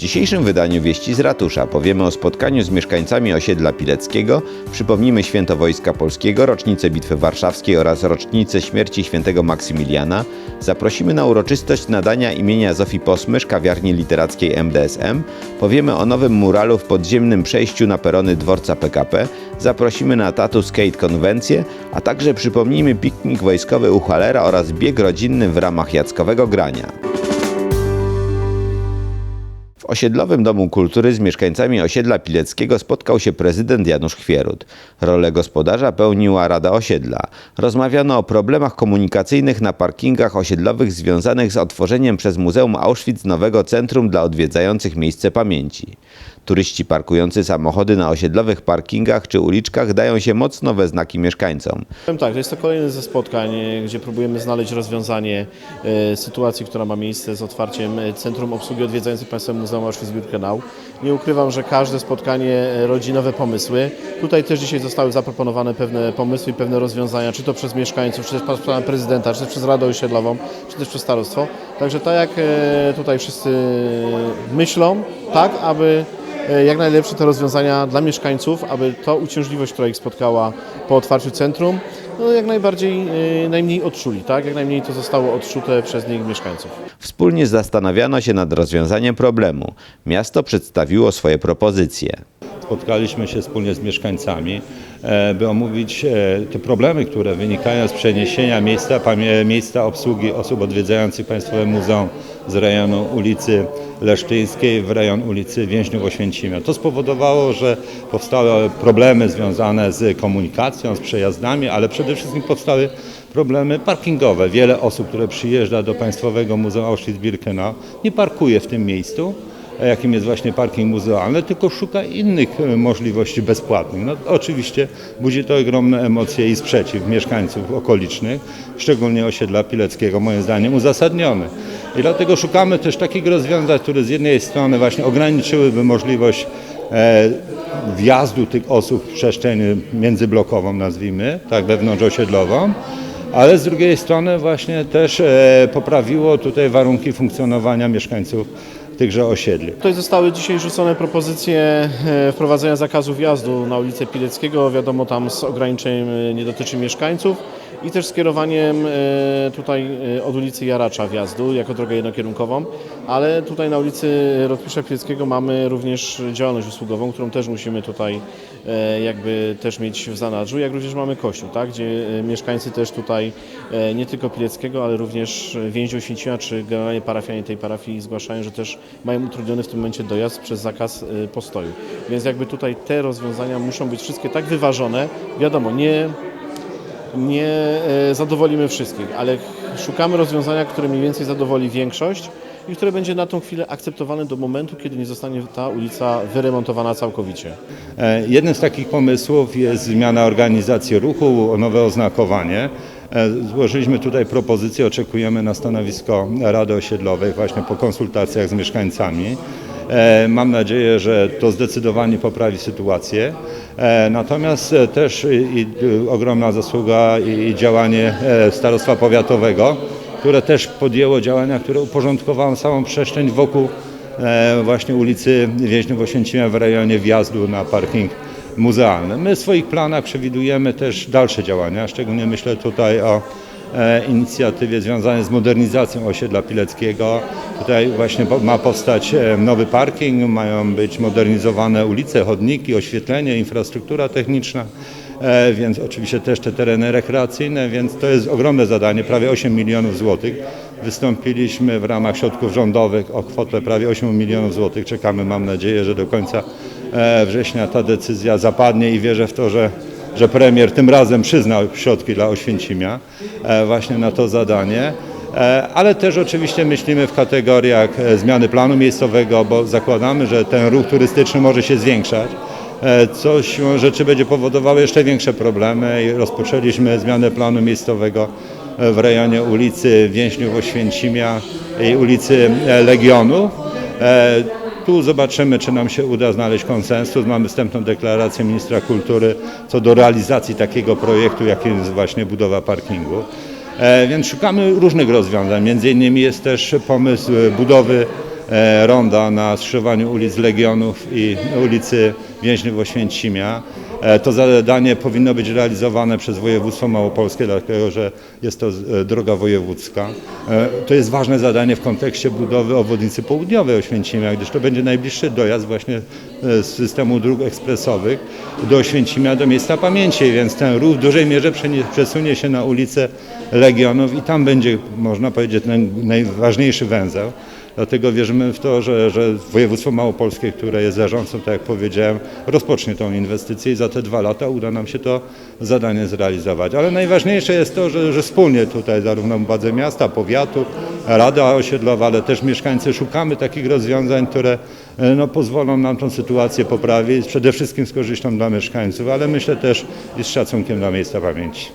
dzisiejszym wydaniu Wieści z Ratusza powiemy o spotkaniu z mieszkańcami osiedla Pileckiego, przypomnimy Święto Wojska Polskiego, rocznicę Bitwy Warszawskiej oraz rocznicę śmierci świętego Maksymiliana, zaprosimy na uroczystość nadania imienia Zofii Posmysz kawiarni literackiej MDSM, powiemy o nowym muralu w podziemnym przejściu na perony dworca PKP, zaprosimy na Tatu Skate konwencję, a także przypomnimy piknik wojskowy u Halera oraz bieg rodzinny w ramach Jackowego Grania. Osiedlowym Domu Kultury z mieszkańcami osiedla Pileckiego spotkał się prezydent Janusz Chwierut. Rolę gospodarza pełniła Rada Osiedla. Rozmawiano o problemach komunikacyjnych na parkingach osiedlowych związanych z otworzeniem przez Muzeum Auschwitz nowego centrum dla odwiedzających miejsce pamięci. Turyści parkujący samochody na osiedlowych parkingach czy uliczkach dają się mocno we znaki mieszkańcom. Tak, to jest to kolejne ze spotkań, gdzie próbujemy znaleźć rozwiązanie e, sytuacji, która ma miejsce z otwarciem e, Centrum Obsługi Odwiedzających Państwa Muzeum Auschwitz-Birkenau. Nie ukrywam, że każde spotkanie e, rodzi nowe pomysły. Tutaj też dzisiaj zostały zaproponowane pewne pomysły i pewne rozwiązania, czy to przez mieszkańców, czy też przez pana prezydenta, czy też przez Radę Osiedlową, czy też przez starostwo. Także tak jak tutaj wszyscy myślą, tak aby e, jak najlepsze te rozwiązania dla mieszkańców, aby to uciążliwość, która ich spotkała po otwarciu centrum, no jak najbardziej, e, najmniej odczuli, tak? Jak najmniej to zostało odczute przez nich mieszkańców. Wspólnie zastanawiano się nad rozwiązaniem problemu. Miasto przedstawiło swoje propozycje. Spotkaliśmy się wspólnie z mieszkańcami, e, by omówić te problemy, które wynikają z przeniesienia miejsca, miejsca obsługi osób odwiedzających Państwowe Muzeum z rejonu ulicy Leszczyńskiej w rejon ulicy Więźniów Oświęcimia. To spowodowało, że powstały problemy związane z komunikacją, z przejazdami, ale przede wszystkim powstały problemy parkingowe. Wiele osób, które przyjeżdża do Państwowego Muzeum Auschwitz-Birkenau nie parkuje w tym miejscu, jakim jest właśnie parking muzealny, tylko szuka innych możliwości bezpłatnych. No, oczywiście budzi to ogromne emocje i sprzeciw mieszkańców okolicznych, szczególnie osiedla Pileckiego, moim zdaniem uzasadniony. I dlatego szukamy też takich rozwiązań, które z jednej strony właśnie ograniczyłyby możliwość e, wjazdu tych osób w przestrzeń międzyblokową, nazwijmy, tak wewnątrzosiedlową, ale z drugiej strony właśnie też e, poprawiło tutaj warunki funkcjonowania mieszkańców tychże osiedli. Tutaj zostały dzisiaj rzucone propozycje e, wprowadzenia zakazu wjazdu na ulicę Pileckiego. Wiadomo, tam z ograniczeniem nie dotyczy mieszkańców i też skierowaniem e, tutaj e, od ulicy Jaracza wjazdu jako drogę jednokierunkową, ale tutaj na ulicy Rotmisza Pileckiego mamy również działalność usługową, którą też musimy tutaj jakby też mieć w zanadrzu, jak również mamy kościół, tak, gdzie mieszkańcy też tutaj nie tylko Pileckiego, ale również Więzi Oświęcimia, czy generalnie parafianie tej parafii zgłaszają, że też mają utrudniony w tym momencie dojazd przez zakaz e, postoju. Więc jakby tutaj te rozwiązania muszą być wszystkie tak wyważone, wiadomo, nie nie e, zadowolimy wszystkich, ale szukamy rozwiązania, które mniej więcej zadowoli większość i które będzie na tą chwilę akceptowane do momentu, kiedy nie zostanie ta ulica wyremontowana całkowicie. E, Jednym z takich pomysłów jest zmiana organizacji ruchu, nowe oznakowanie. E, Złożyliśmy tutaj propozycję, oczekujemy na stanowisko Rady Osiedlowej właśnie po konsultacjach z mieszkańcami. E, Mam nadzieję, że to zdecydowanie poprawi sytuację. E, Natomiast też i, ogromna zasługa i, działanie Starostwa Powiatowego, które też podjęło działania, które uporządkowały całą przestrzeń wokół właśnie ulicy Więźniów Oświęcimia w rejonie wjazdu na parking muzealny. My w swoich planach przewidujemy też dalsze działania, szczególnie myślę tutaj o e, inicjatywie związanej z modernizacją osiedla Pileckiego. Tutaj właśnie ma powstać e, nowy parking, mają być modernizowane ulice, chodniki, oświetlenie, infrastruktura techniczna. E, więc oczywiście też te tereny rekreacyjne, więc to jest ogromne zadanie, prawie 8 milionów złotych. Wystąpiliśmy w ramach środków rządowych o kwotę prawie 8 milionów złotych. Czekamy, mam nadzieję, że do końca września ta decyzja zapadnie i wierzę w to, że, że premier tym razem przyznał środki dla Oświęcimia e, właśnie na to zadanie. E, Ale też oczywiście myślimy w kategoriach e, zmiany planu miejscowego, bo zakładamy, że ten ruch turystyczny może się zwiększać e, co siłą rzeczy będzie powodowało jeszcze większe problemy i rozpoczęliśmy zmianę planu miejscowego e, w rejonie ulicy Więźniów Oświęcimia i ulicy e, Legionów. E, Tu zobaczymy, czy nam się uda znaleźć konsensus. Mamy wstępną deklarację ministra kultury co do realizacji takiego projektu, jakim jest właśnie budowa parkingu. E, Więc szukamy różnych rozwiązań. Między innymi jest też pomysł budowy e, ronda na skrzyżowaniu ulic Legionów i ulicy Więźniów Oświęcimia. E, To zadanie powinno być realizowane przez województwo małopolskie, dlatego że jest to e, droga wojewódzka. E, To jest ważne zadanie w kontekście budowy obwodnicy południowej Oświęcimia, gdyż to będzie najbliższy dojazd właśnie z systemu dróg ekspresowych do Oświęcimia, do miejsca pamięci, więc ten ruch w dużej mierze przesunie się na ulicę Legionów i tam będzie, można powiedzieć, ten najważniejszy węzeł. Dlatego wierzymy w to, że, że województwo małopolskie, które jest zarządcą, tak jak powiedziałem, rozpocznie tą inwestycję i za te dwa lata uda nam się to zadanie zrealizować. Ale najważniejsze jest to, że, że wspólnie tutaj zarówno władze miasta, powiatu, Rada Osiedlowa, ale też mieszkańcy szukamy takich rozwiązań, które e, no, pozwolą nam tą sytuację poprawić, przede wszystkim z korzyścią dla mieszkańców, ale myślę też i z szacunkiem dla miejsca pamięci.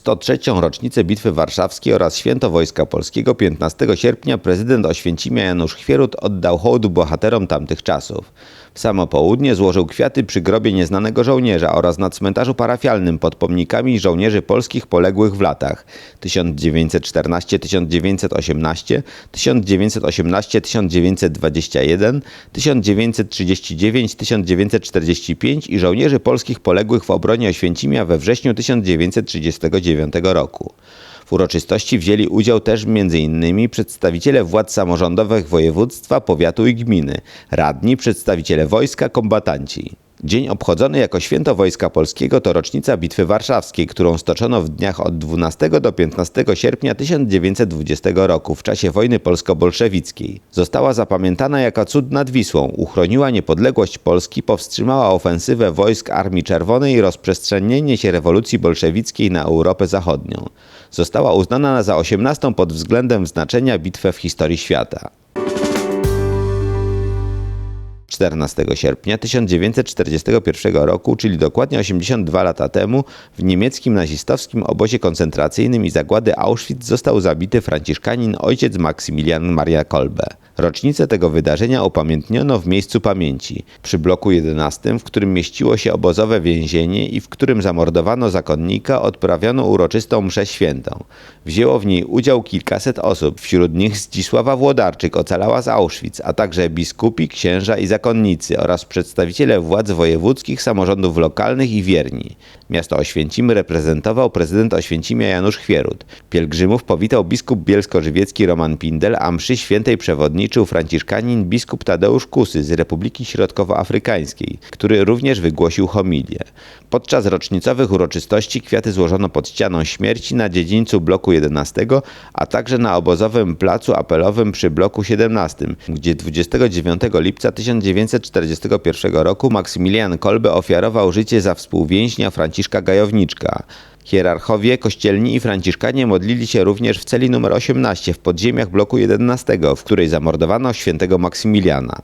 W 103. rocznicę Bitwy Warszawskiej oraz Święto Wojska Polskiego 15 sierpnia prezydent Oświęcimia Janusz Chwierut oddał hołd bohaterom tamtych czasów. W samo południe złożył kwiaty przy grobie nieznanego żołnierza oraz na cmentarzu parafialnym pod pomnikami żołnierzy polskich poległych w latach 1914-1918, 1918-1921, 1939-1945 i żołnierzy polskich poległych w obronie Oświęcimia we wrześniu 1939 roku. Uroczystości wzięli udział też m.in. przedstawiciele władz samorządowych województwa, powiatu i gminy, radni, przedstawiciele wojska, kombatanci. Dzień obchodzony jako Święto Wojska Polskiego to rocznica Bitwy Warszawskiej, którą stoczono w dniach od 12 do 15 sierpnia 1920 roku w czasie wojny polsko-bolszewickiej. Została zapamiętana jako cud nad Wisłą, uchroniła niepodległość Polski, powstrzymała ofensywę wojsk Armii Czerwonej i rozprzestrzenienie się rewolucji bolszewickiej na Europę Zachodnią. Została uznana za 18 pod względem znaczenia bitwę w historii świata. 14 sierpnia 1941 roku, czyli dokładnie 82 lata temu, w niemieckim nazistowskim obozie koncentracyjnym i zagłady Auschwitz został zabity franciszkanin ojciec Maksymilian Maria Kolbe. Rocznicę tego wydarzenia upamiętniono w miejscu pamięci, przy bloku 11, w którym mieściło się obozowe więzienie i w którym zamordowano zakonnika, odprawiono uroczystą mszę świętą. Wzięło w niej udział kilkaset osób, wśród nich Zdzisława Włodarczyk ocalała z Auschwitz, a także biskupi, księża i zakonnicy oraz przedstawiciele władz wojewódzkich, samorządów lokalnych i wierni. Miasto Oświęcimy reprezentował prezydent Oświęcimia Janusz Chwierut. Pielgrzymów powitał biskup bielsko-żywiecki Roman Pindel, a mszy świętej przewodniczył franciszkanin biskup Tadeusz Kusy z Republiki Środkowoafrykańskiej, który również wygłosił homilię. Podczas rocznicowych uroczystości kwiaty złożono pod ścianą śmierci na dziedzińcu bloku 11, a także na obozowym placu apelowym przy bloku 17, gdzie 29 lipca 1941 roku Maksymilian Kolbe ofiarował życie za współwięźnia Franciszka Gajowniczka. Hierarchowie, kościelni i franciszkanie modlili się również w celi nr 18 w podziemiach bloku 11, w której zamordowano świętego Maksymiliana.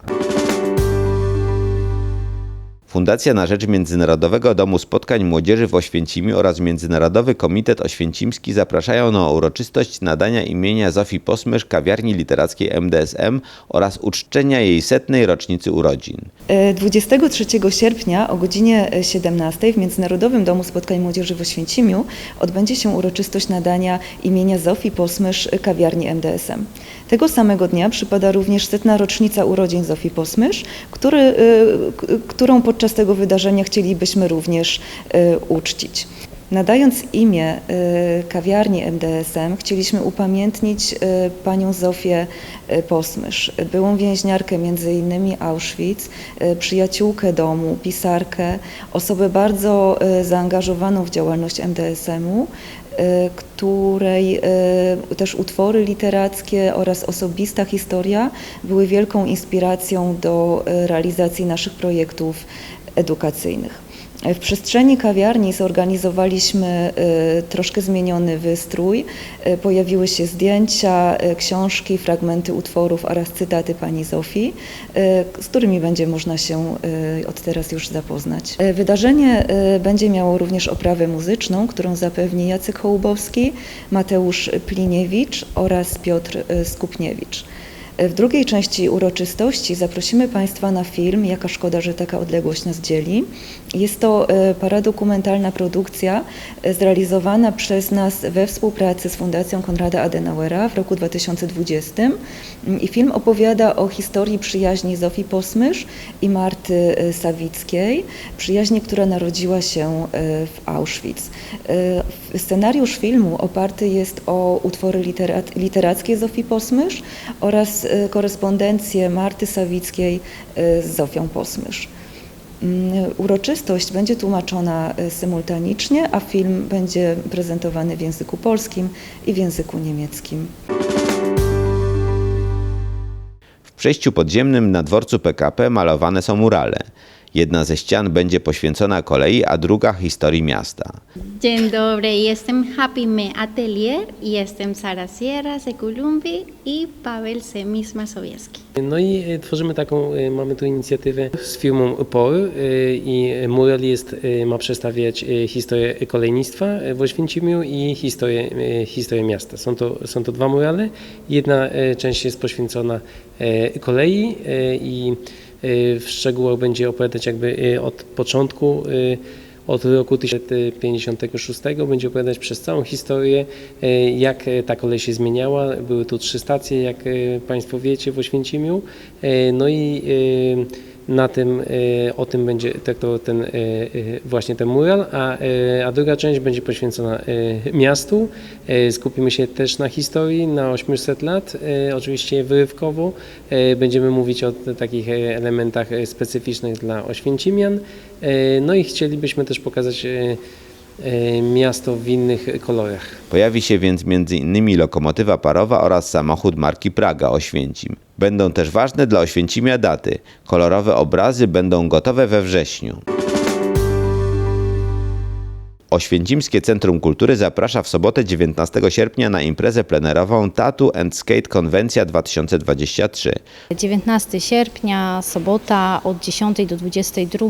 Fundacja na rzecz Międzynarodowego Domu Spotkań Młodzieży w Oświęcimiu oraz Międzynarodowy Komitet Oświęcimski zapraszają na uroczystość nadania imienia Zofii Posmysz kawiarni literackiej MDSM oraz uczczenia jej setnej rocznicy urodzin. E, 23 sierpnia o godzinie 17 w Międzynarodowym Domu Spotkań Młodzieży w Oświęcimiu odbędzie się uroczystość nadania imienia Zofii Posmysz kawiarni MDSM. Tego samego dnia przypada również setna rocznica urodzin Zofii Posmysz, który, e, którą podczas tego wydarzenia chcielibyśmy również e, uczcić. Nadając imię e, kawiarni MDSM, chcieliśmy upamiętnić e, panią Zofię Posmysz, byłą więźniarkę m.in. Auschwitz, przyjaciółkę domu, pisarkę, osobę bardzo zaangażowaną w działalność MDSM-u, której też utwory literackie oraz osobista historia były wielką inspiracją do realizacji naszych projektów edukacyjnych. W przestrzeni kawiarni zorganizowaliśmy y, troszkę zmieniony wystrój. Y, Pojawiły się zdjęcia, y, książki, fragmenty utworów oraz cytaty pani Zofii, z którymi będzie można się od teraz już zapoznać. Wydarzenie będzie miało również oprawę muzyczną, którą zapewni Jacek Hołubowski, Mateusz Pliniewicz oraz Piotr Skupniewicz. W drugiej części uroczystości zaprosimy Państwa na film Jaka szkoda, że taka odległość nas dzieli. Jest to e, paradokumentalna produkcja e, zrealizowana przez nas we współpracy z Fundacją Konrada Adenauera w roku 2020. Mm, I film opowiada o historii przyjaźni Zofii Posmysz i Marty e, Sawickiej, przyjaźni, która narodziła się w Auschwitz. Scenariusz filmu oparty jest o utwory literackie Zofii Posmysz oraz e, korespondencję Marty Sawickiej e, z Zofią Posmysz. Mm, Uroczystość będzie tłumaczona e, symultanicznie, a film będzie prezentowany w języku polskim i w języku niemieckim. W przejściu podziemnym na dworcu PKP malowane są murale. Jedna ze ścian będzie poświęcona kolei, a druga historii miasta. Dzień dobry, jestem Happy Me Atelier i jestem Sara Sierra z Kolumbii i Paweł Semis Mazowiecki. No i e, tworzymy taką, e, mamy tu inicjatywę z firmą POR e, i mural jest, e, ma przedstawiać e, historię kolejnictwa w Oświęcimiu i historię, e, historię miasta. Są to, są to dwa murale. Jedna e, część jest poświęcona e, kolei e, i e, w szczegółach będzie opowiadać jakby e, od początku e, od roku 1956 będzie opowiadać przez całą historię, jak ta kolej się zmieniała. Były tu trzy stacje, jak Państwo wiecie, w Oświęcimiu. No i na tym, e, o tym będzie traktował ten, e, e, właśnie ten mural, a, a druga część będzie poświęcona miastu. Skupimy się też na historii, na 800 lat, oczywiście wyrywkowo. Będziemy mówić o takich elementach specyficznych dla Oświęcimian. No i chcielibyśmy też pokazać miasto w innych kolorach. Pojawi się więc m.in. lokomotywa parowa oraz samochód marki Praga Oświęcim. Będą też ważne dla Oświęcimia daty. Kolorowe obrazy będą gotowe we wrześniu. Oświęcimskie Centrum Kultury zaprasza w sobotę 19 sierpnia na imprezę plenerową Tattoo and Skate Konwencja 2023. 19 sierpnia, sobota od 10 do 22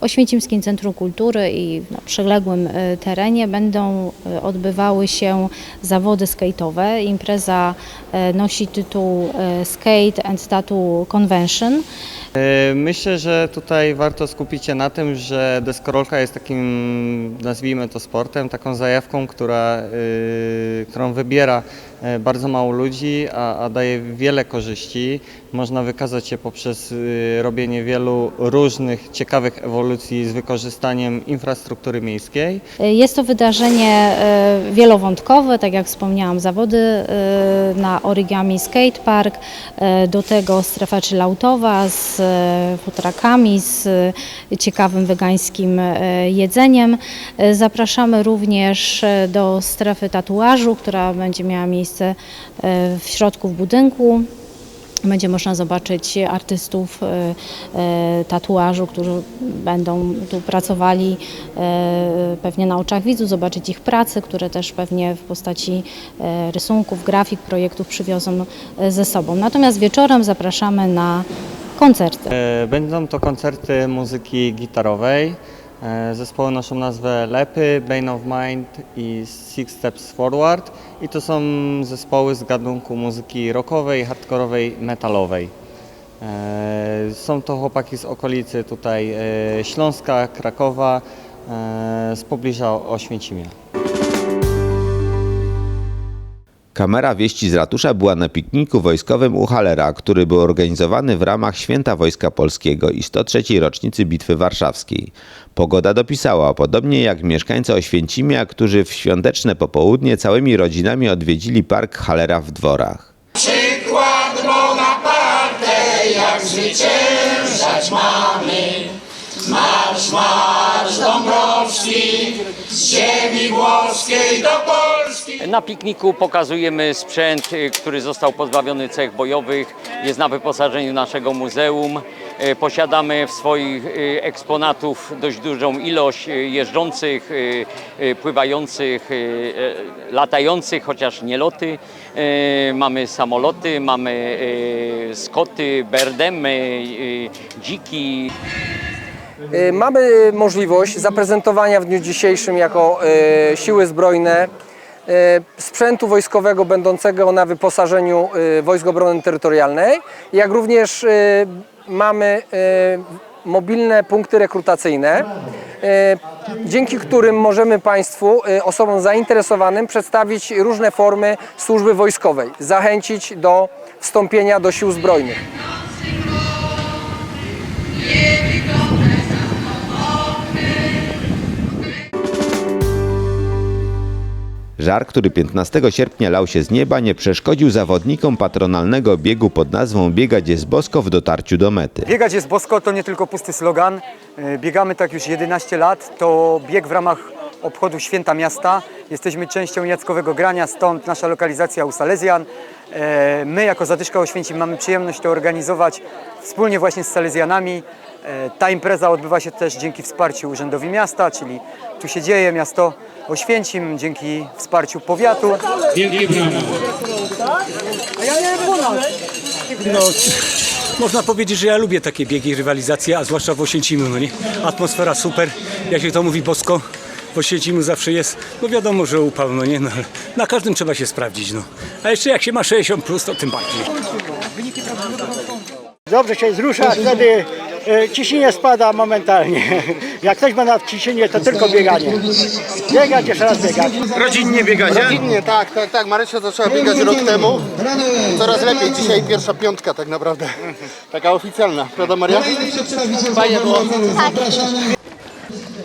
w Oświęcimskim Centrum Kultury i na przyległym e, terenie będą e, odbywały się zawody skate'owe. Impreza e, nosi tytuł Skate and Tattoo Convention. Myślę, że tutaj warto skupić się na tym, że deskorolka jest takim, nazwijmy to sportem, taką zajawką, która, y, którą wybiera e, bardzo mało ludzi, a, a daje wiele korzyści. Można wykazać się poprzez y, robienie wielu różnych ciekawych ewolucji z wykorzystaniem infrastruktury miejskiej. E, Jest to wydarzenie e, wielowątkowe, tak jak wspomniałam, zawody na origami skatepark, do tego strefa chilloutowa z futrakami, z ciekawym wegańskim jedzeniem. Zapraszamy również do strefy tatuażu, która będzie miała miejsce w środku w budynku. Będzie można zobaczyć artystów e, e, tatuażu, którzy będą tu pracowali e, pewnie na oczach widzów, zobaczyć ich prace, które też pewnie w postaci rysunków, grafik, projektów przywiozą ze sobą. Natomiast wieczorem zapraszamy na koncerty. Będą to koncerty muzyki gitarowej. E, Zespoły noszą nazwę Lepy, Bane of Mind i Six Steps Forward i to są zespoły z gatunku muzyki rockowej, hardkorowej, metalowej. E, Są to chłopaki z okolicy tutaj e, Śląska, Krakowa, z pobliża Oświęcimia. Kamera wieści z ratusza była na pikniku wojskowym u Halera, który był organizowany w ramach Święta Wojska Polskiego i 103. rocznicy Bitwy Warszawskiej. Pogoda dopisała, podobnie jak mieszkańcy Oświęcimia, którzy w świąteczne popołudnie całymi rodzinami odwiedzili park Halera w Dworach. Przykład Bonaparte, jak zwyciężać mamy. Marsz, marsz Dąbrowski, z ziemi włoskiej do Polski. Na pikniku pokazujemy sprzęt, y, który został pozbawiony cech bojowych. Jest na wyposażeniu naszego muzeum. Y, Posiadamy w swoich y, eksponatów dość dużą ilość jeżdżących, pływających, latających, chociaż nie loty. Mamy samoloty, mamy skoty, berdemy, dziki, Mamy możliwość zaprezentowania w dniu dzisiejszym jako y, siły zbrojne e, sprzętu wojskowego będącego na wyposażeniu e, Wojsk Obrony Terytorialnej, jak również e, mamy e, mobilne punkty rekrutacyjne, e, dzięki którym możemy Państwu, e, osobom zainteresowanym, przedstawić różne formy służby wojskowej, zachęcić do wstąpienia do sił zbrojnych. Żar, który 15 sierpnia lał się z nieba, nie przeszkodził zawodnikom patronalnego biegu pod nazwą Biegać jest Bosko w dotarciu do mety. Biegać jest bosko to nie tylko pusty slogan. E, Biegamy tak już 11 lat. To bieg w ramach obchodu Święta Miasta. Jesteśmy częścią Jackowego Grania, stąd nasza lokalizacja u Salezjan. E, My jako Zadyszka Oświęcim mamy przyjemność to organizować wspólnie właśnie z Salezjanami. E, Ta impreza odbywa się też dzięki wsparciu Urzędowi Miasta, czyli tu się dzieje miasto Oświęcim, dzięki wsparciu powiatu. No, można powiedzieć, że ja lubię takie biegi, rywalizacje, a zwłaszcza w Oświęcimiu, no nie? Atmosfera super, jak się to mówi bosko, w Oświęcimiu zawsze jest, no wiadomo, że upał, no nie? No, ale na każdym trzeba się sprawdzić, no. A jeszcze jak się ma 60+, plus, to tym bardziej. Dobrze się wzrusza, wtedy ciśnienie spada momentalnie. Jak ktoś ma nadciśnienie, to tylko bieganie. Biegać, jeszcze raz biegać. Rodzinnie biegacie? Rodzinnie, tak, tak, tak. Marysia zaczęła biegać rok temu. Coraz lepiej. Dzisiaj pierwsza piątka tak naprawdę. Taka oficjalna. Prawda Maria? Fajnie było.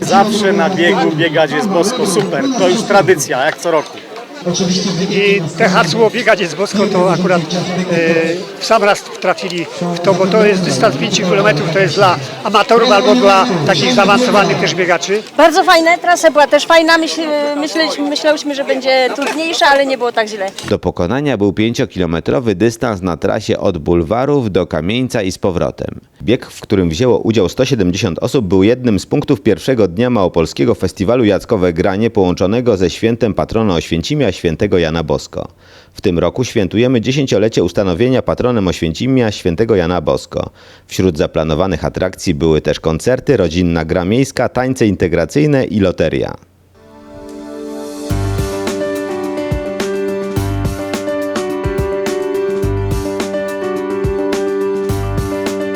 Zawsze na biegu biegać jest bosko, super. To już tradycja, jak co roku. I te hasło biegać jest bosko to akurat e, w sam raz trafili w to, bo to jest dystans 5 km, to jest dla amatorów albo dla takich zaawansowanych też biegaczy. Bardzo fajne, trasa była też fajna. Myśl, myśleliśmy, myślałyśmy, że będzie trudniejsza, ale nie było tak źle. Do pokonania był 5-kilometrowy dystans na trasie od bulwarów do Kamieńca i z powrotem. Bieg, w którym wzięło udział 170 osób, był jednym z punktów pierwszego dnia Małopolskiego Festiwalu Jackowe Granie połączonego ze świętem patrona Oświęcimia świętego Jana Bosko. W tym roku świętujemy dziesięciolecie ustanowienia patronem Oświęcimia świętego Jana Bosko. Wśród zaplanowanych atrakcji były też koncerty, rodzinna gra miejska, tańce integracyjne i loteria.